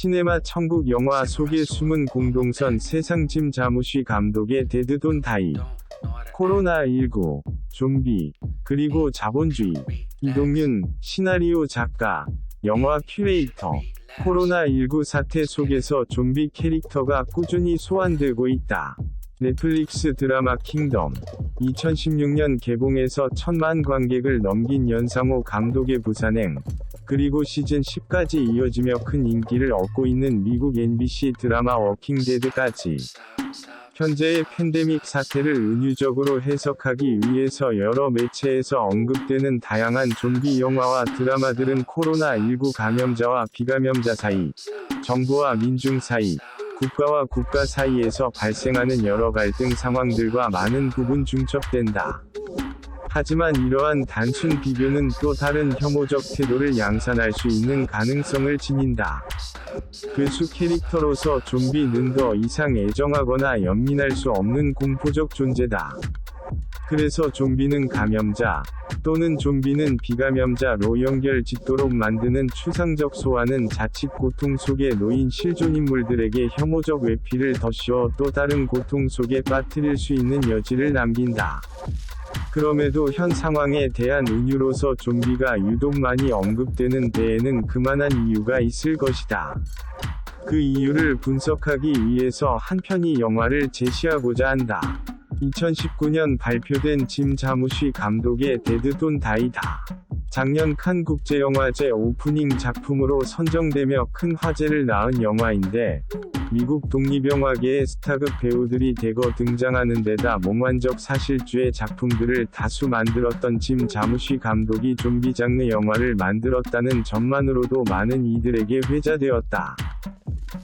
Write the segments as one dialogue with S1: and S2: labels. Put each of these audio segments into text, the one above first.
S1: 시네마 천국 영화 속의 숨은 공동선 세상 짐 자무시 감독의 데드돈 다이. 코로나19 좀비 그리고 자본주의. 이동윤 시나리오 작가 영화 큐레이터. 코로나19 사태 속에서 좀비 캐릭터가 꾸준히 소환되고 있다. 넷플릭스 드라마 킹덤. 2016년 개봉해서 천만 관객을 넘긴 연상호 감독의 부산행 그리고 시즌 10까지 이어지며 큰 인기를 얻고 있는 미국 NBC 드라마 워킹데드까지 현재의 팬데믹 사태를 은유적으로 해석하기 위해서 여러 매체에서 언급되는 다양한 좀비 영화와 드라마들은 코로나19 감염자와 비감염자 사이, 정부와 민중 사이, 국가와 국가 사이에서 발생하는 여러 갈등 상황들과 많은 부분 중첩된다. 하지만 이러한 단순 비교는 또 다른 혐오적 태도를 양산할 수 있는 가능성을 지닌다. 괴수 캐릭터로서 좀비는 더 이상 애정하거나 연민할 수 없는 공포적 존재다. 그래서 좀비는 감염자, 또는 좀비는 비감염자로 연결 짓도록 만드는 추상적 소화는 자칫 고통 속에 놓인 실존 인물들에게 혐오적 외피를 더 씌워 또 다른 고통 속에 빠뜨릴 수 있는 여지를 남긴다. 그럼에도 현 상황에 대한 은유로서 좀비가 유독 많이 언급되는 데에는 그만한 이유가 있을 것이다. 그 이유를 분석하기 위해서 한 편의 영화를 제시하고자 한다. 2019년 발표된 짐 자무시 감독의 데드돈 다이다. 작년 칸 국제영화제 오프닝 작품으로 선정되며 큰 화제를 낳은 영화인데, 미국 독립영화계의 스타급 배우들이 대거 등장하는 데다 몽환적 사실주의 작품들을 다수 만들었던 짐 자무시 감독이 좀비 장르 영화를 만들었다는 점만으로도 많은 이들에게 회자되었다.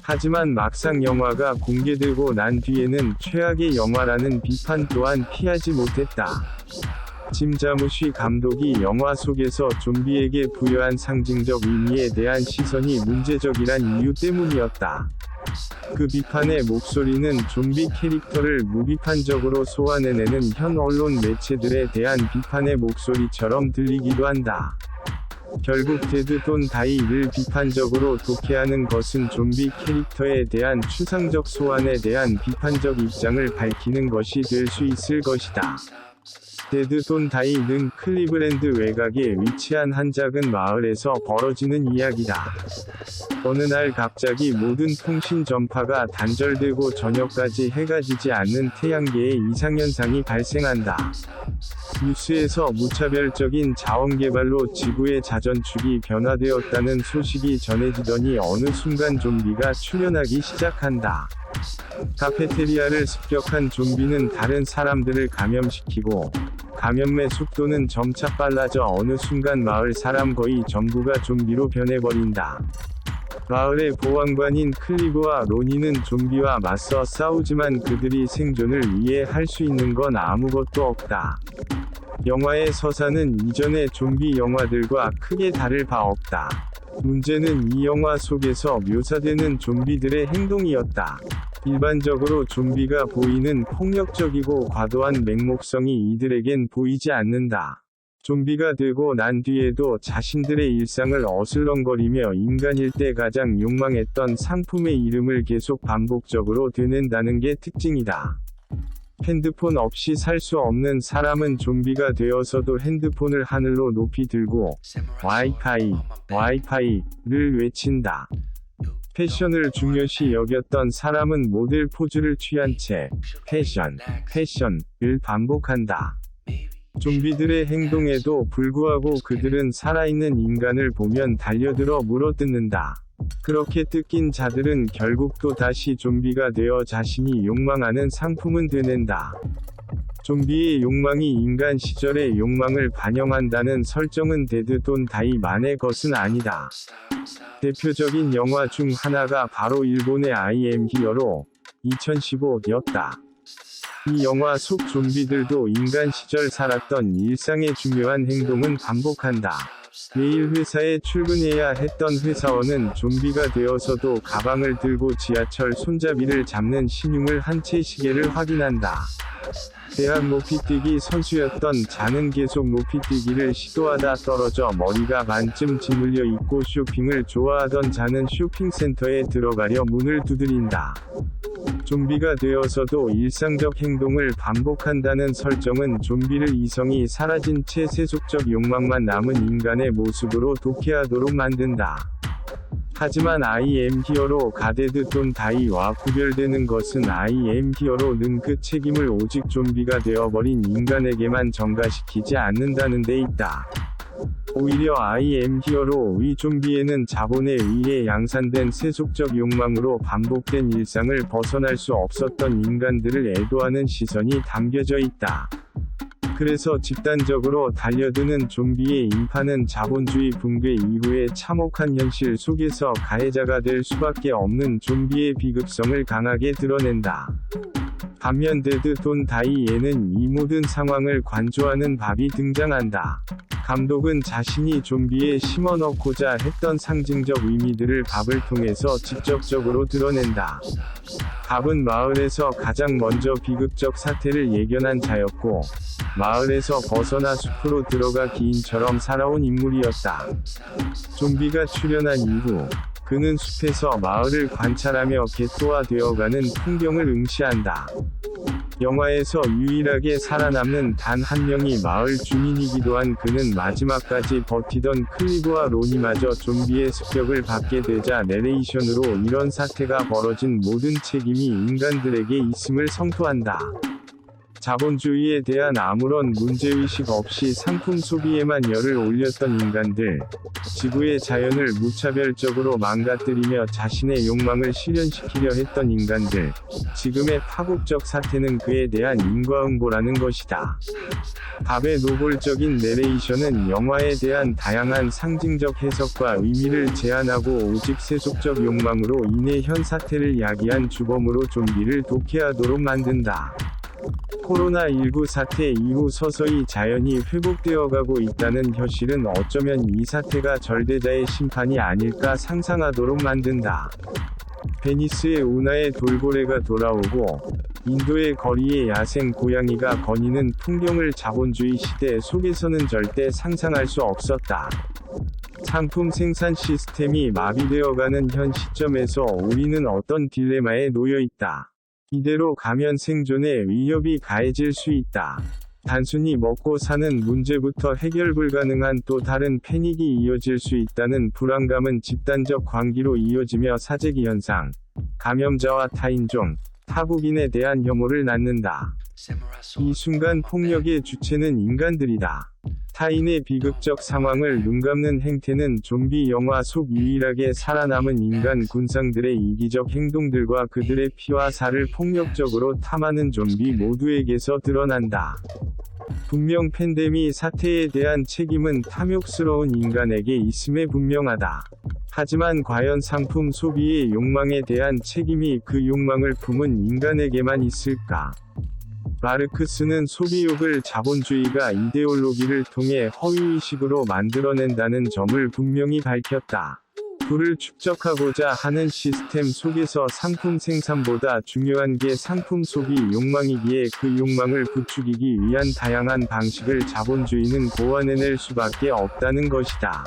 S1: 하지만 막상 영화가 공개되고 난 뒤에는 최악의 영화라는 비판 또한 피하지 못했다. 짐 자무시 감독이 영화 속에서 좀비에게 부여한 상징적 의미에 대한 시선이 문제적이란 이유 때문이었다. 그 비판의 목소리는 좀비 캐릭터를 무비판적으로 소환해내는 현 언론 매체들에 대한 비판의 목소리처럼 들리기도 한다. 결국 데드 돈 다이를 비판적으로 독해하는 것은 좀비 캐릭터에 대한 추상적 소환에 대한 비판적 입장을 밝히는 것이 될 수 있을 것이다. 데드돈 다이는 클리브랜드 외곽에 위치한 한 작은 마을에서 벌어지는 이야기다. 어느 날 갑자기 모든 통신 전파가 단절되고 저녁까지 해가 지지 않는 태양계의 이상현상이 발생한다. 뉴스에서 무차별적인 자원개발로 지구의 자전축이 변화되었다는 소식이 전해지더니 어느 순간 좀비가 출현하기 시작한다. 카페테리아를 습격한 좀비는 다른 사람들을 감염시키고, 감염의 속도는 점차 빨라져 어느 순간 마을 사람 거의 전부가 좀비로 변해버린다. 마을의 보안관인 클리브와 로니는 좀비와 맞서 싸우지만 그들이 생존을 위해 할 수 있는 건 아무것도 없다. 영화의 서사는 이전의 좀비 영화들과 크게 다를 바 없다. 문제는 이 영화 속에서 묘사되는 좀비들의 행동이었다. 일반적으로 좀비가 보이는 폭력적이고 과도한 맹목성이 이들에겐 보이지 않는다. 좀비가 되고 난 뒤에도 자신들의 일상을 어슬렁거리며 인간일 때 가장 욕망했던 상품의 이름을 계속 반복적으로 되낸다는 게 특징이다. 핸드폰 없이 살 수 없는 사람은 좀비가 되어서도 핸드폰을 하늘로 높이 들고 와이파이, 와이파이를 외친다. 패션을 중요시 여겼던 사람은 모델 포즈를 취한 채 패션, 패션을 반복한다. 좀비들의 행동에도 불구하고 그들은 살아있는 인간을 보면 달려들어 물어뜯는다. 그렇게 뜯긴 자들은 결국 또 다시 좀비가 되어 자신이 욕망하는 상품은 되낸다. 좀비의 욕망이 인간 시절의 욕망을 반영한다는 설정은 데드돈 다이만의 것은 아니다. 대표적인 영화 중 하나가 바로 일본의 IM 히어로 2015였다. 이 영화 속 좀비들도 인간 시절 살았던 일상의 중요한 행동은 반복한다. 매일 회사에 출근해야 했던 회사원은 좀비가 되어서도 가방을 들고 지하철 손잡이를 잡는 신용을 한 채 시계를 확인한다. 대학 높이뛰기 선수였던 자는 계속 높이뛰기를 시도하다 떨어져 머리가 반쯤 짓물려 있고 쇼핑을 좋아하던 자는 쇼핑센터에 들어가려 문을 두드린다. 좀비가 되어서도 일상적 행동을 반복한다는 설정은 좀비를 이성이 사라진 채 세속적 욕망만 남은 인간의 모습으로 독해하도록 만든다. 하지만 IM 히어로 가데드 돈 다이와 구별되는 것은 IM 히어로는 그 책임을 오직 좀비가 되어버린 인간에게만 전가시키지 않는다는 데 있다. 오히려 IM 히어로의 좀비에는 자본에 의해 양산된 세속적 욕망으로 반복된 일상을 벗어날 수 없었던 인간들을 애도하는 시선이 담겨져 있다. 그래서 집단적으로 달려드는 좀비의 인파는 자본주의 붕괴 이후의 참혹한 현실 속에서 가해자가 될 수밖에 없는 좀비의 비극성을 강하게 드러낸다. 반면 데드 돈 다이에는 이 모든 상황을 관조하는 밥이 등장한다. 감독은 자신이 좀비에 심어넣고자 했던 상징적 의미들을 밥을 통해서 직접적으로 드러낸다. 밥은 마을에서 가장 먼저 비극적 사태를 예견한 자였고, 마을에서 벗어나 숲으로 들어가 기인처럼 살아온 인물이었다. 좀비가 출현한 이후, 그는 숲에서 마을을 관찰하며 개토화 되어가는 풍경을 응시한다. 영화에서 유일하게 살아남는 단 한 명이 마을 주민이기도 한 그는 마지막까지 버티던 클리브와 로니마저 좀비의 습격을 받게 되자 내레이션으로 이런 사태가 벌어진 모든 책임이 인간들에게 있음을 성토한다. 자본주의에 대한 아무런 문제의식 없이 상품 소비에만 열을 올렸던 인간들, 지구의 자연을 무차별적으로 망가뜨리며 자신의 욕망을 실현시키려 했던 인간들, 지금의 파국적 사태는 그에 대한 인과응보라는 것이다. 밥의 노골적인 내레이션은 영화에 대한 다양한 상징적 해석과 의미를 제한하고 오직 세속적 욕망으로 인해 현 사태를 야기한 주범으로 좀비를 독해하도록 만든다. 코로나19 사태 이후 서서히 자연이 회복되어 가고 있다는 현실은 어쩌면 이 사태가 절대자의 심판이 아닐까 상상하도록 만든다. 베니스의 운하의 돌고래가 돌아오고, 인도의 거리에 야생 고양이가 거니는 풍경을 자본주의 시대 속에서는 절대 상상할 수 없었다. 상품 생산 시스템이 마비되어가는 현 시점에서 우리는 어떤 딜레마에 놓여 있다. 이대로 가면 생존의 위협이 가해질 수 있다. 단순히 먹고 사는 문제부터 해결 불가능한 또 다른 패닉이 이어질 수 있다는 불안감은 집단적 관계로 이어지며 사재기 현상, 감염자와 타인종, 타국인에 대한 혐오를 낳는다. 이 순간 폭력의 주체는 인간들이다. 타인의 비극적 상황을 눈감는 행태는 좀비 영화 속 유일하게 살아남은 인간 군상들의 이기적 행동들과 그들의 피와 살을 폭력적으로 탐하는 좀비 모두에게서 드러난다. 분명 팬데미 사태에 대한 책임은 탐욕스러운 인간에게 있음에 분명하다. 하지만 과연 상품 소비의 욕망에 대한 책임이 그 욕망을 품은 인간에게만 있을까? 마르크스는 소비욕을 자본주의가 이데올로기를 통해 허위의식으로 만들어낸다는 점을 분명히 밝혔다. 부를 축적하고자 하는 시스템 속에서 상품 생산보다 중요한 게 상품 소비 욕망이기에 그 욕망을 부추기기 위한 다양한 방식을 자본주의는 고안해낼 수밖에 없다는 것이다.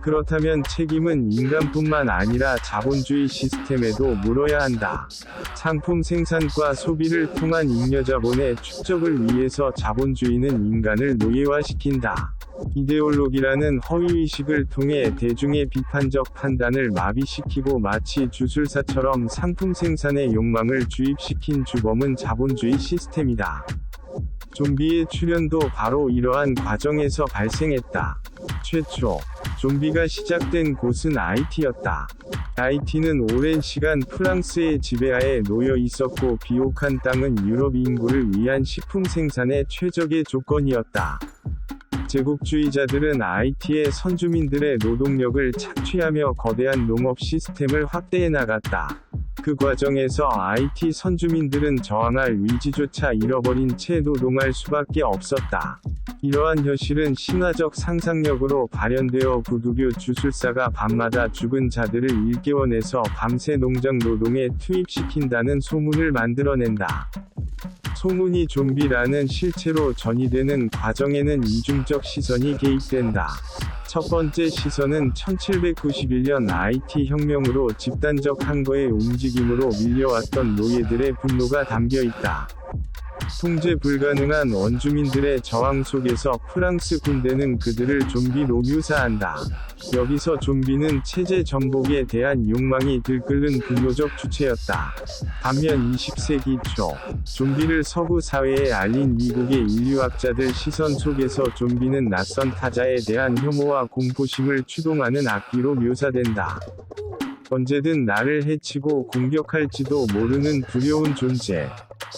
S1: 그렇다면 책임은 인간뿐만 아니라 자본주의 시스템에도 물어야 한다. 상품 생산과 소비를 통한 잉여자본의 축적을 위해서 자본주의는 인간을 노예화시킨다. 이데올로기라는 허위의식을 통해 대중의 비판적 판단을 마비시키고 마치 주술사처럼 상품 생산의 욕망을 주입시킨 주범은 자본주의 시스템이다. 좀비의 출현도 바로 이러한 과정에서 발생했다. 최초, 좀비가 시작된 곳은 아이티였다. 아이티는 오랜 시간 프랑스의 지배하에 놓여 있었고 비옥한 땅은 유럽 인구를 위한 식품 생산의 최적의 조건이었다. 제국주의자들은 아이티의 선주민들의 노동력을 착취하며 거대한 농업 시스템을 확대해 나갔다. 그 과정에서 IT 선주민들은 저항할 위지조차 잃어버린 채 노동할 수밖에 없었다. 이러한 현실은 신화적 상상력으로 발현되어 부두교 주술사가 밤마다 죽은 자들을 일깨워내서 밤새 농장 노동에 투입시킨다는 소문을 만들어낸다. 소문이 좀비라는 실체로 전이되는 과정에는 이중적 시선이 개입된다. 첫 번째 시선은 1791년 IT 혁명으로 집단적 항거의 움직임 으로 밀려왔던 노예들의 분노가 담겨 있다. 통제 불가능한 원주민들의 저항 속에서 프랑스 군대는 그들을 좀비로 묘사한다. 여기서 좀비는 체제 전복에 대한 욕망이 들끓는 분노적 주체였다. 반면 20세기 초, 좀비를 서구 사회에 알린 미국의 인류학자들 시선 속에서 좀비는 낯선 타자에 대한 혐오와 공포심을 추동하는 악기로 묘사된다. 언제든 나를 해치고 공격할지도 모르는 두려운 존재.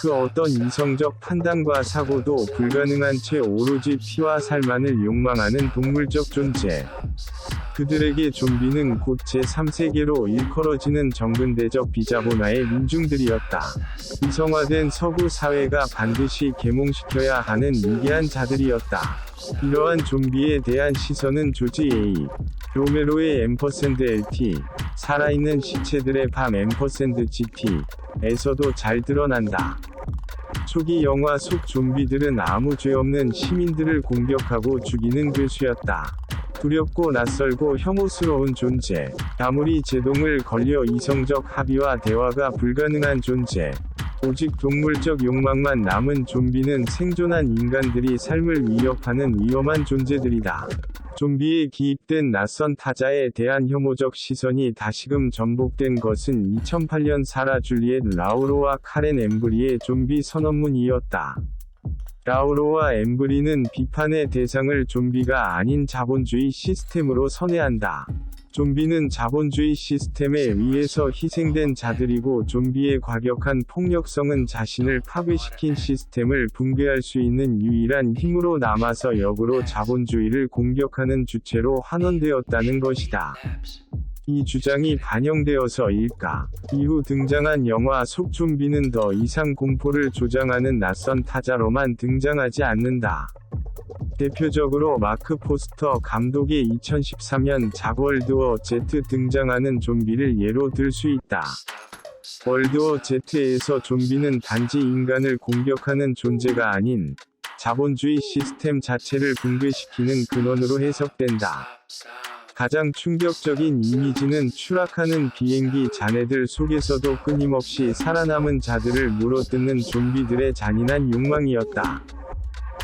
S1: 그 어떤 이성적 판단과 사고도 불가능한 채 오로지 피와 살만을 욕망하는 동물적 존재. 그들에게 좀비는 곧 제3세계로 일컬어지는 정근대적 비자본화의 민중들이었다. 이성화된 서구 사회가 반드시 계몽시켜야 하는 위대한 자들이었다. 이러한 좀비에 대한 시선은 조지 A. 로메로의 앰퍼샌드 LT, 살아있는 시체들의 밤 앰퍼샌드 GT, 에서도 잘 드러난다. 초기 영화 속 좀비들은 아무 죄 없는 시민들을 공격하고 죽이는 괴수였다. 두렵고 낯설고 혐오스러운 존재. 아무리 제동을 걸려 이성적 합의와 대화가 불가능한 존재. 오직 동물적 욕망만 남은 좀비는 생존한 인간들이 삶을 위협하는 위험한 존재들이다. 좀비에 기입된 낯선 타자에 대한 혐오적 시선이 다시금 전복된 것은 2008년 사라 줄리엣 라우로와 카렌 엠브리의 좀비 선언문이었다. 라우로와 엠브리는 비판의 대상을 좀비가 아닌 자본주의 시스템으로 선회한다. 좀비는 자본주의 시스템에 의해서 희생된 자들이고 좀비의 과격한 폭력성은 자신을 파괴시킨 시스템을 붕괴할 수 있는 유일한 힘으로 남아서 역으로 자본주의를 공격하는 주체로 환원되었다는 것이다. 이 주장이 반영되어서일까? 이후 등장한 영화 속 좀비는 더 이상 공포를 조장하는 낯선 타자로만 등장하지 않는다. 대표적으로 마크 포스터 감독의 2013년 작 월드워 Z 등장하는 좀비를 예로 들 수 있다. 월드워 Z에서 좀비는 단지 인간을 공격하는 존재가 아닌 자본주의 시스템 자체를 붕괴시키는 근원으로 해석된다. 가장 충격적인 이미지는 추락하는 비행기 잔해들 속에서도 끊임없이 살아남은 자들을 물어뜯는 좀비들의 잔인한 욕망이었다.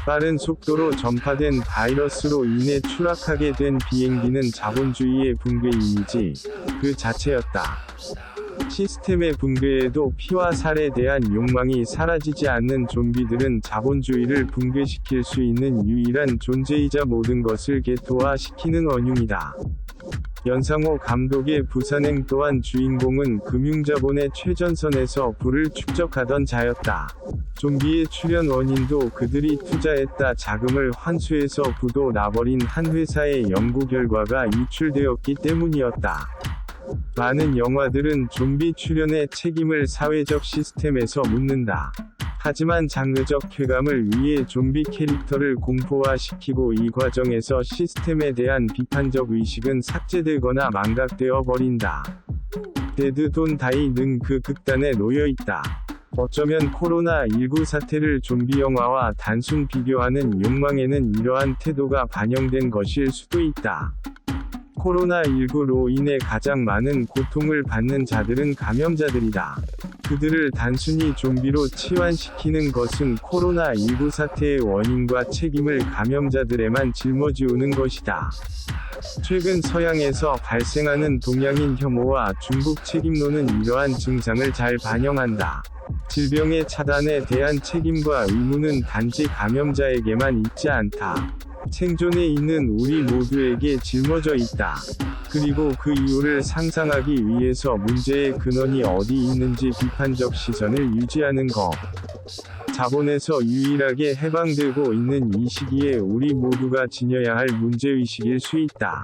S1: 빠른 속도로 전파된 바이러스로 인해 추락하게 된 비행기는 자본주의의 붕괴 이미지 그 자체였다. 시스템의 붕괴에도 피와 살에 대한 욕망이 사라지지 않는 좀비들은 자본주의를 붕괴시킬 수 있는 유일한 존재이자 모든 것을 개토화시키는 원흉이다. 연상호 감독의 부산행 또한 주인공은 금융자본의 최전선에서 부를 축적하던 자였다. 좀비의 출현 원인도 그들이 투자했다 자금을 환수해서 부도 나버린 한 회사의 연구 결과가 유출되었기 때문이었다. 많은 영화들은 좀비 출현의 책임을 사회적 시스템에서 묻는다. 하지만 장르적 쾌감을 위해 좀비 캐릭터를 공포화시키고 이 과정에서 시스템에 대한 비판적 의식은 삭제되거나 망각되어 버린다. 데드 돈 다이는 그 극단에 놓여 있다. 어쩌면 코로나19 사태를 좀비 영화와 단순 비교하는 욕망에는 이러한 태도가 반영된 것일 수도 있다. 코로나19로 인해 가장 많은 고통을 받는 자들은 감염자들이다. 그들을 단순히 좀비로 치환시키는 것은 코로나19 사태의 원인과 책임을 감염자들에만 짊어지우는 것이다. 최근 서양에서 발생하는 동양인 혐오와 중국 책임론은 이러한 증상을 잘 반영한다. 질병의 차단에 대한 책임과 의무는 단지 감염자에게만 있지 않다. 생존에 있는 우리 모두에게 짊어져 있다. 그리고 그 이유를 상상하기 위해서 문제의 근원이 어디 있는지 비판적 시선을 유지하는 것. 자본에서 유일하게 해방되고 있는 이 시기에 우리 모두가 지녀야 할 문제의식일 수 있다.